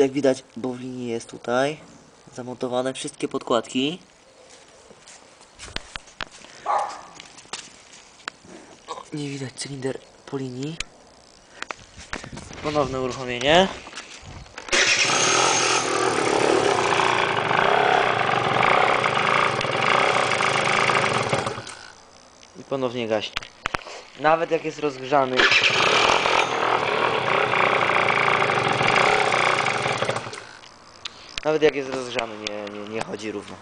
jak widać bowlinie jest tutaj zamontowane wszystkie podkładki. Nie widać cylinder po linii. Ponowne uruchomienie. I ponownie gaśnie. Nawet jak jest rozgrzany. Nawet jak jest rozgrzany, nie, nie, nie chodzi równo.